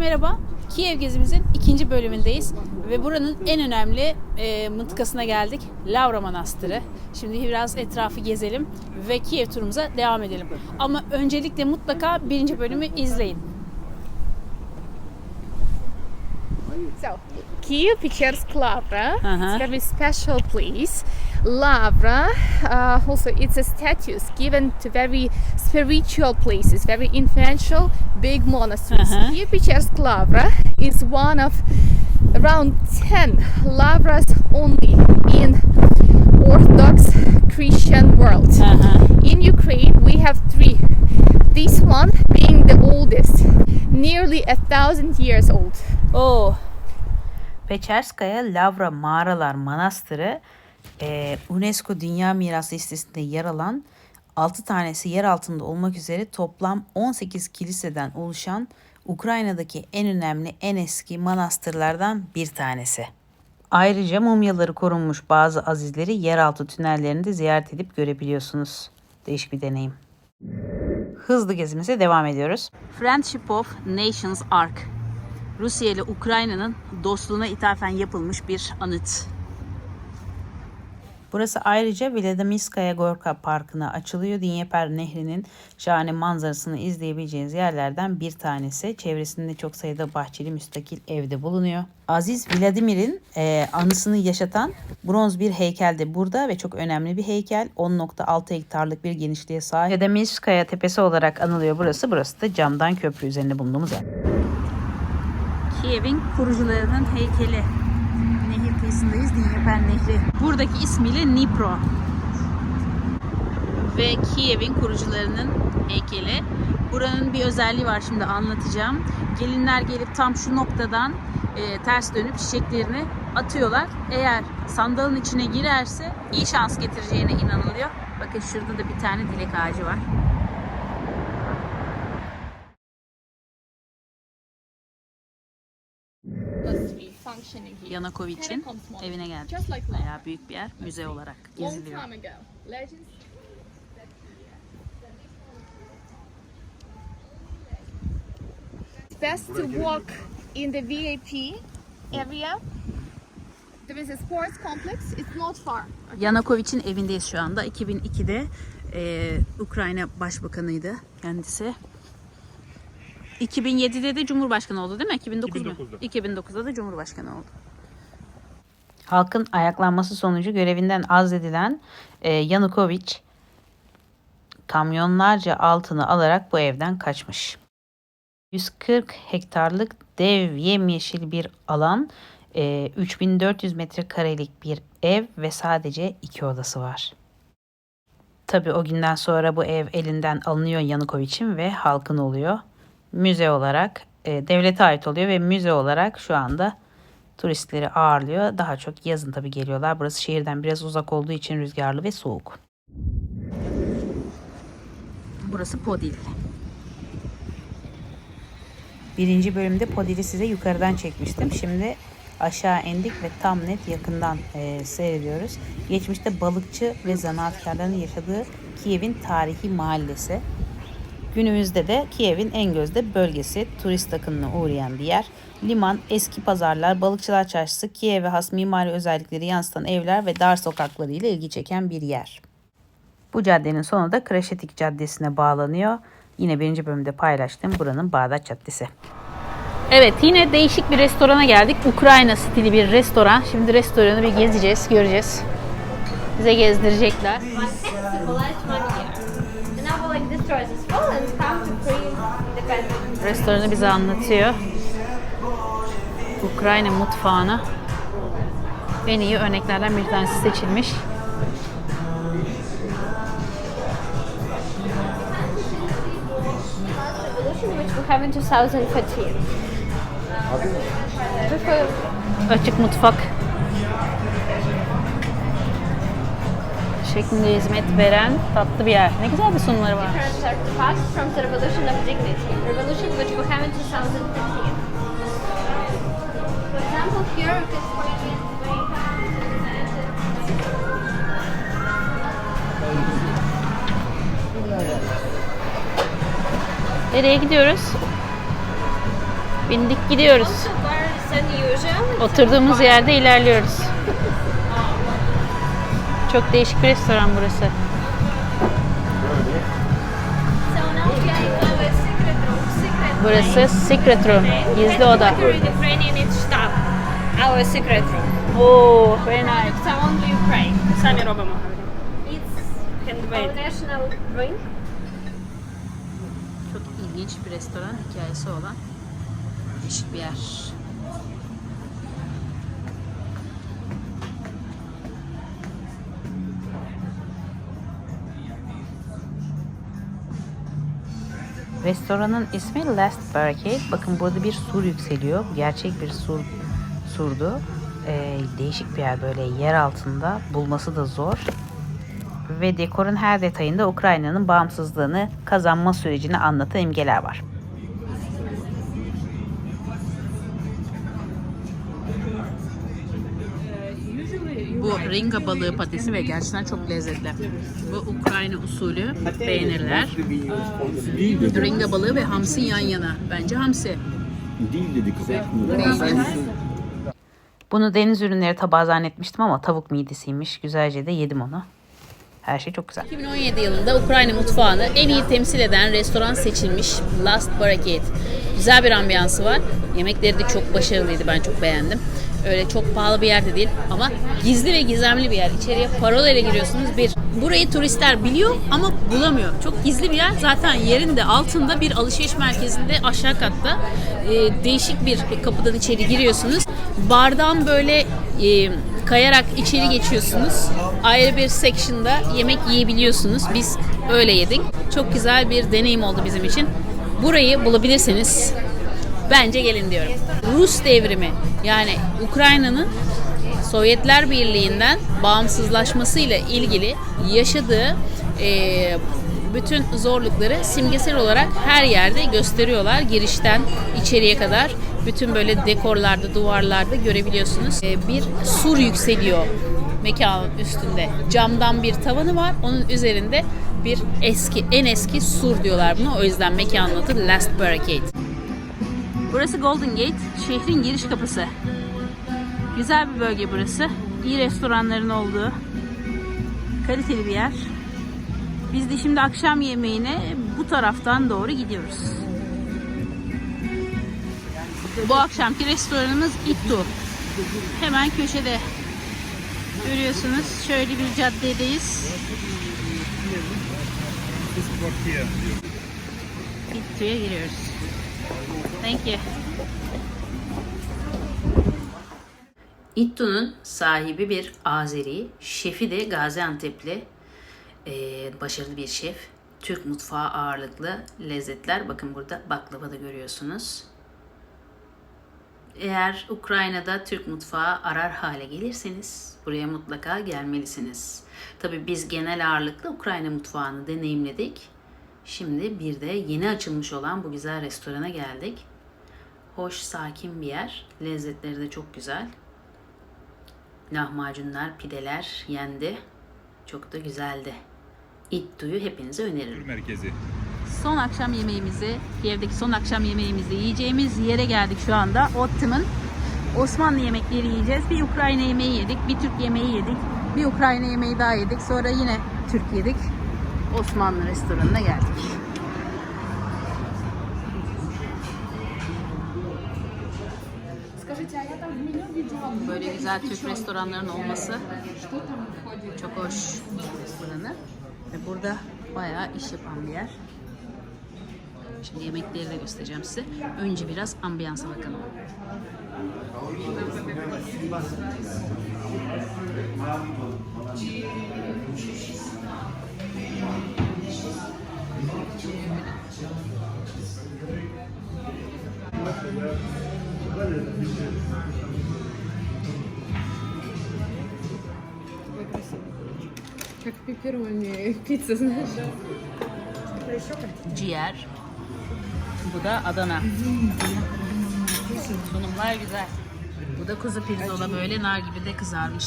merhaba. Kiev gezimizin ikinci bölümündeyiz ve buranın en önemli e, mıntıkasına geldik. Lavra Manastırı. Şimdi biraz etrafı gezelim ve Kiev turumuza devam edelim. Ama öncelikle mutlaka birinci bölümü izleyin. So, Kiev Pictures Lavra. It's very special place. Lavra. Uh, also, it's a status given to very spiritual places, very influential big monasteries. Uh-huh. Lavra is one of around 10 Lavras only in Orthodox Christian world. Uh-huh. In Ukraine, we have three. This one being the oldest, nearly a thousand years old. Oh. Peçerskaya Lavra Mağaralar Manastırı eee, UNESCO Dünya Mirası listesinde yer alan 6 tanesi yer altında olmak üzere toplam 18 kiliseden oluşan Ukrayna'daki en önemli en eski manastırlardan bir tanesi. Ayrıca mumyaları korunmuş bazı azizleri yeraltı tünellerinde ziyaret edip görebiliyorsunuz. Değişik bir deneyim. Hızlı gezimize devam ediyoruz. Friendship of Nations Ark. Rusya ile Ukrayna'nın dostluğuna ithafen yapılmış bir anıt. Burası ayrıca Vladimirskaya Gorka Parkı'na açılıyor. Dnieper Nehri'nin şahane manzarasını izleyebileceğiniz yerlerden bir tanesi. Çevresinde çok sayıda bahçeli müstakil evde bulunuyor. Aziz Vladimir'in e, anısını yaşatan bronz bir heykel de burada ve çok önemli bir heykel. 10.6 hektarlık bir genişliğe sahip. Vladimirskaya Tepesi olarak anılıyor burası. Burası da camdan köprü üzerinde bulunduğumuz yer. Kiev'in kurucularının heykeli. Kıyısındayız, Dnieper Nehri. Buradaki ismiyle Dnipro. Ve Kiev'in kurucularının heykeli. Buranın bir özelliği var şimdi anlatacağım. Gelinler gelip tam şu noktadan e, ters dönüp çiçeklerini atıyorlar. Eğer sandalın içine girerse iyi şans getireceğine inanılıyor. Bakın şurada da bir tane dilek ağacı var. Yanakovic'in evine geldik. Bayağı büyük bir yer. Müze olarak geziliyor. best to walk in the VIP area. There is a sports complex. It's not far. Yanakovic'in evindeyiz şu anda. 2002'de e, Ukrayna Başbakanıydı kendisi. 2007'de de Cumhurbaşkanı oldu değil mi? 2009 mu? 2009'da da Cumhurbaşkanı oldu. Halkın ayaklanması sonucu görevinden azledilen e, Yanukovic kamyonlarca altını alarak bu evden kaçmış. 140 hektarlık dev yemyeşil bir alan, e, 3400 metrekarelik bir ev ve sadece iki odası var. Tabi o günden sonra bu ev elinden alınıyor Yanukovic'in ve halkın oluyor. Müze olarak e, devlete ait oluyor ve müze olarak şu anda turistleri ağırlıyor. Daha çok yazın tabii geliyorlar. Burası şehirden biraz uzak olduğu için rüzgarlı ve soğuk. Burası Podil. Birinci bölümde Podil'i size yukarıdan çekmiştim. Şimdi aşağı indik ve tam net yakından e, seyrediyoruz. Geçmişte balıkçı ve zanaatkarların yaşadığı Kiev'in tarihi mahallesi. Günümüzde de Kiev'in en gözde bölgesi, turist akınına uğrayan bir yer. Liman, eski pazarlar, balıkçılar çarşısı, Kiev'e has mimari özellikleri yansıtan evler ve dar sokakları ile ilgi çeken bir yer. Bu caddenin sonu da Kreşetik Caddesi'ne bağlanıyor. Yine birinci bölümde paylaştığım buranın Bağdat Caddesi. Evet yine değişik bir restorana geldik. Ukrayna stili bir restoran. Şimdi restoranı bir gezeceğiz, göreceğiz. Bize gezdirecekler. Restoranı bize anlatıyor. Ukrayna mutfağına en iyi örneklerden bir tanesi seçilmiş. Revolution which we have in 2015. Açık mutfak şeklinde hizmet veren tatlı bir yer. Ne güzel bir sunumları var. Parents are passed from the revolution of dignity. Revolution which we have in 2015. For example, here you can Nereye gidiyoruz? Bindik gidiyoruz. Oturduğumuz yerde ilerliyoruz. Çok değişik bir restoran burası. Burası Secret Room. Gizli oda. Our secret room. Oo, very nice. only Ukraine. Sami robimo. It's handmade. national drink. Çok ilginç bir restoran hikayesi olan değişik bir yer. Restoranın ismi Last Barricade. Bakın burada bir sur yükseliyor. Gerçek bir sur surdu. Ee, değişik bir yer böyle yer altında. Bulması da zor. Ve dekorun her detayında Ukrayna'nın bağımsızlığını kazanma sürecini anlatan imgeler var. Ringa balığı patisi ve gerçekten çok lezzetli. Bu Ukrayna usulü dedi. Ringa balığı ve hamsi yan yana. Bence hamsi. Değil dedi kız. Bunu deniz ürünleri tabağı zannetmiştim ama tavuk midesiymiş. Güzelce de yedim onu. Her şey çok güzel. 2017 yılında Ukrayna mutfağını en iyi temsil eden restoran seçilmiş Last Barricade. Güzel bir ambiyansı var. Yemekleri de çok başarılıydı. Ben çok beğendim. Öyle çok pahalı bir yerde değil ama gizli ve gizemli bir yer. İçeriye parola ile giriyorsunuz. Bir burayı turistler biliyor ama bulamıyor. Çok gizli bir yer. Zaten yerinde altında bir alışveriş merkezinde aşağı katta e, değişik bir kapıdan içeri giriyorsunuz. Bardan böyle e, kayarak içeri geçiyorsunuz. Ayrı bir section'da yemek yiyebiliyorsunuz. Biz öyle yedik. Çok güzel bir deneyim oldu bizim için. Burayı bulabilirseniz bence gelin diyorum. Rus devrimi yani Ukrayna'nın Sovyetler Birliği'nden bağımsızlaşmasıyla ilgili yaşadığı eee, bütün zorlukları simgesel olarak her yerde gösteriyorlar. Girişten içeriye kadar bütün böyle dekorlarda, duvarlarda görebiliyorsunuz. Eee, bir sur yükseliyor mekanın üstünde. Camdan bir tavanı var. Onun üzerinde bir eski, en eski sur diyorlar buna. O yüzden mekanın adı Last Barricade. Burası Golden Gate, şehrin giriş kapısı. Güzel bir bölge burası. İyi restoranların olduğu, kaliteli bir yer. Biz de şimdi akşam yemeğine bu taraftan doğru gidiyoruz. Bu akşamki restoranımız Ittu. Hemen köşede. Görüyorsunuz şöyle bir caddedeyiz. Ittu'ya giriyoruz. Thank you. İttu'nun sahibi bir Azeri, şefi de Gaziantep'li eee, başarılı bir şef. Türk mutfağı ağırlıklı lezzetler. Bakın burada baklava da görüyorsunuz. Eğer Ukrayna'da Türk mutfağı arar hale gelirseniz buraya mutlaka gelmelisiniz. Tabii biz genel ağırlıklı Ukrayna mutfağını deneyimledik. Şimdi bir de yeni açılmış olan bu güzel restorana geldik. Hoş, sakin bir yer. Lezzetleri de çok güzel. Lahmacunlar, pideler yendi. Çok da güzeldi. İttu'yu hepinize öneririm. Merkezi. Son akşam yemeğimizi, Kiev'deki son akşam yemeğimizi yiyeceğimiz yere geldik şu anda. Ottim'in Osmanlı yemekleri yiyeceğiz. Bir Ukrayna yemeği yedik, bir Türk yemeği yedik. Bir Ukrayna yemeği daha yedik. Sonra yine Türk yedik. Osmanlı restoranına geldik. Böyle güzel Türk restoranların olması çok hoş buranın. Ve burada bayağı iş yapan bir yer. Şimdi yemekleri de göstereceğim size. Önce biraz ambiyansa bakalım. Как в пепперони пицца, знаешь. Ciğer. Bu da Adana. Sunumlar güzel. Bu da kuzu pirzola böyle nar gibi de kızarmış.